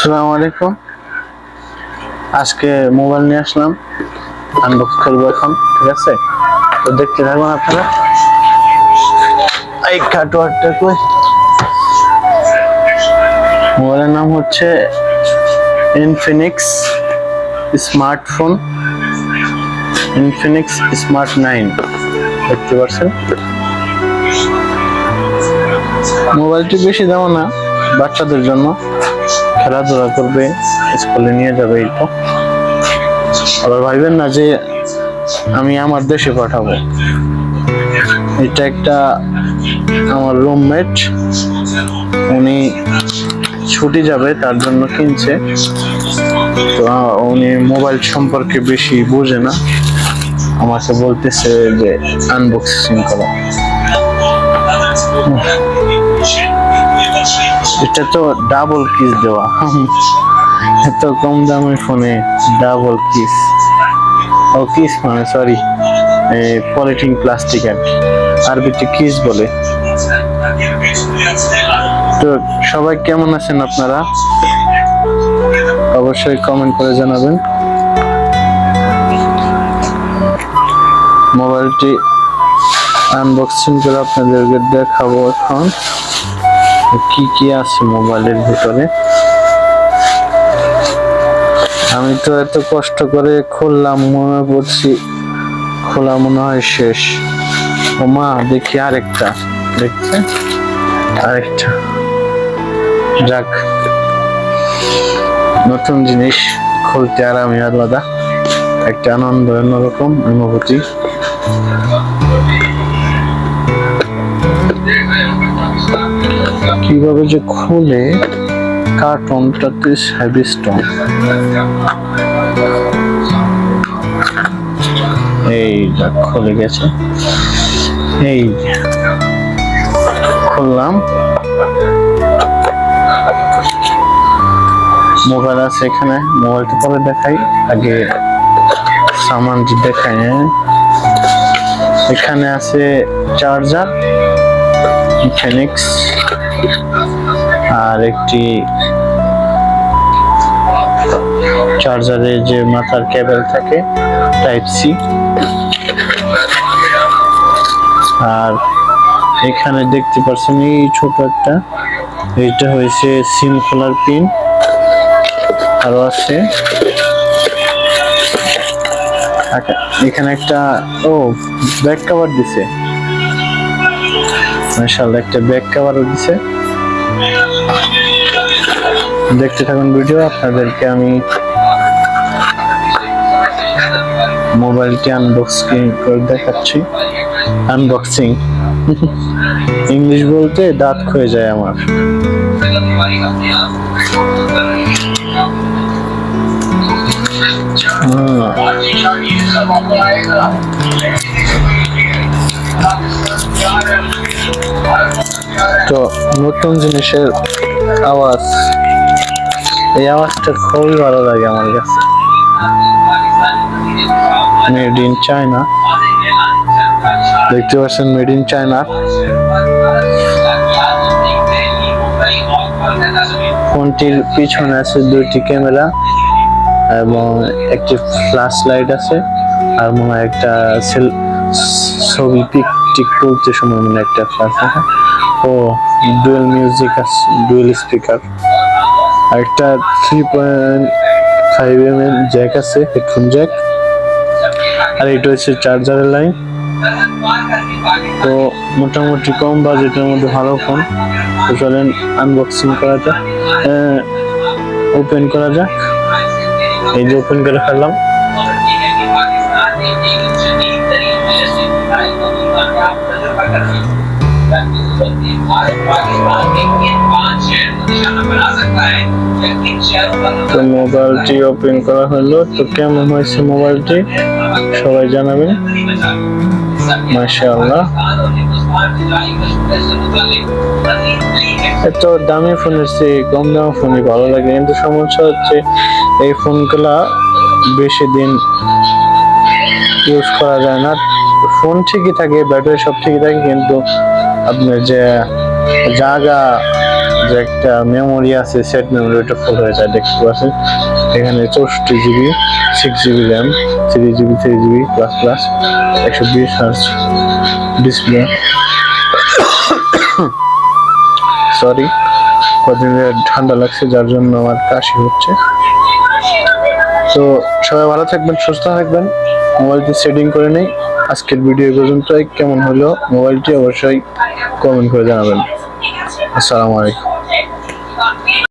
আসসালামু আলাইকুম আজকে মোবাইল নিয়ে আসলাম আনবক্স করব এখন, ঠিক আছে? তো দেখতে থাকবেন আপনারা। এই কাটোয়ারটা কই? মোবাইলের নাম হচ্ছে Infinix smartphone Infinix smart nine দেখতে পাচ্ছেন মোবাইলটি বেশি দাম না, বাচ্চাদের জন্য। খেলাধুলা করবে, স্কুলে নিয়ে যাবে এই আবার ভাববেন না যে আমি আমার দেশে পাঠাবো। এটা একটা আমার রুমমেট উনি ছুটি যাবে, তার জন্য কিনছে। তো উনি মোবাইল সম্পর্কে বেশি বোঝে না। আমাকে বলতেছে যে আনবক্সিং করো। এটা তো ডাবল কিস দেওয়া। এত কম দামের ফোনে ডাবল কিস ও কিস মানে সরি পলিথিন প্লাস্টিক আর। কি। আরবিতে কিস বলে। তো সবাই কেমন আছেন আপনারা? অবশ্যই কমেন্ট করে জানাবেন। মোবাইলটি আনবক্সিং করে আপনাদেরকে দেখাবো এখন। কি কি আছে মোবাইলের ভিতরে? আমি তো এত কষ্ট করে খুললাম, মনে পড়ছি খোলা মনে হয় শেষ। ও মা, দেখি আরেকটা। দেখছে? আরেকটা। যাক, নতুন জিনিস খুলতে আর আমি আলাদা একটা আনন্দ, অন্যরকম অনুভূতি। কীভাবে যে খুলে কার্টনটাতে হেভি স্টোন এই খুলে গেছে। এই খুললাম। মোবাইল আছে এখানে মোবাইলটা পরে দেখাই। আগে সামানটি দেখাই হ্যাঁ? এখানে আছে চার্জার ফেনিক্স আর একটি চার্জারে যে মাথার কেবল থাকে টাইপ সি আর এখানে দেখতে পাচ্ছেন এই ছোট একটা এইটা হয়েছে সিম খোলার পিন আরও আছে। এখানে একটা, ও ব্যাক কভার দিছে। মাশাআল্লাহ একটা ব্যাক কভারও দিছে। দেখতে থাকুন ভিডিও আপনাদেরকে আমি মোবাইলটি আনবক্সিং করে দেখাচ্ছি। আনবক্সিং ইংলিশ বলতে দাঁত ক্ষয়ে যায় আমার। তো নতুন জিনিসের আওয়াজ। এই আওয়াজটা খুবই ভালো লাগে আমার কাছে। মেড ইন চায়না দেখতে পাচ্ছেন মেড ইন চায়না ফোনটির পিছনে আছে দুইটি ক্যামেরা এবং একটি ফ্ল্যাশ লাইট আছে, আর মনে হয় একটা সেল ছবি পিক টিক তুলতে সময় মনে হয় একটা আছে। ও ডুয়েল মিউজিক আছে ডুয়েল স্পিকার আর একটা three point five M M jack আছে হেডফোন জ্যাক আর এটা হচ্ছে চার্জারের লাইন তো মোটামুটি কম বাজেটের মধ্যে ভালো ফোন তো চলেন আনবক্সিং করা যাক। ওপেন করা যাক। এই যে ওপেন করে ফেললাম। তো মোবাইলটি ওপেন করা হলো। তো কেমন হয়েছে মোবাইলটি? সবাই জানাবেন। মাশাআল্লাহ। এত দামি ফোনের চেয়ে কম দামি ফোনই ভালো লাগে। কিন্তু সমস্যা হচ্ছে, এই ফোনগুলা বেশি দিন ইউজ করা যায় না। ফোন ঠিকই থাকে, ব্যাটারি সব ঠিকই থাকে, কিন্তু আপনার যে জায়গা যে একটা মেমোরি আছে সেট মেমোরি ওটা ফুল হয়ে যায়, দেখতে পাচ্ছেন? এখানে চৌষট্টি GB six GB RAM three GB three GB plus plus একশো বিশ হার্স ডিসপ্লে সরি কদিন ঠান্ডা লাগছে, যার জন্য আমার কাশি হচ্ছে। তো সবাই ভালো থাকবেন, সুস্থ থাকবেন। মোবাইলটি সেটিং করে নেই। আজকের ভিডিও পর্যন্ত পর্যন্তই। কেমন হলো মোবাইলটি অবশ্যই কমেন্ট করে জানাবেন। আসসালামু আলাইকুম।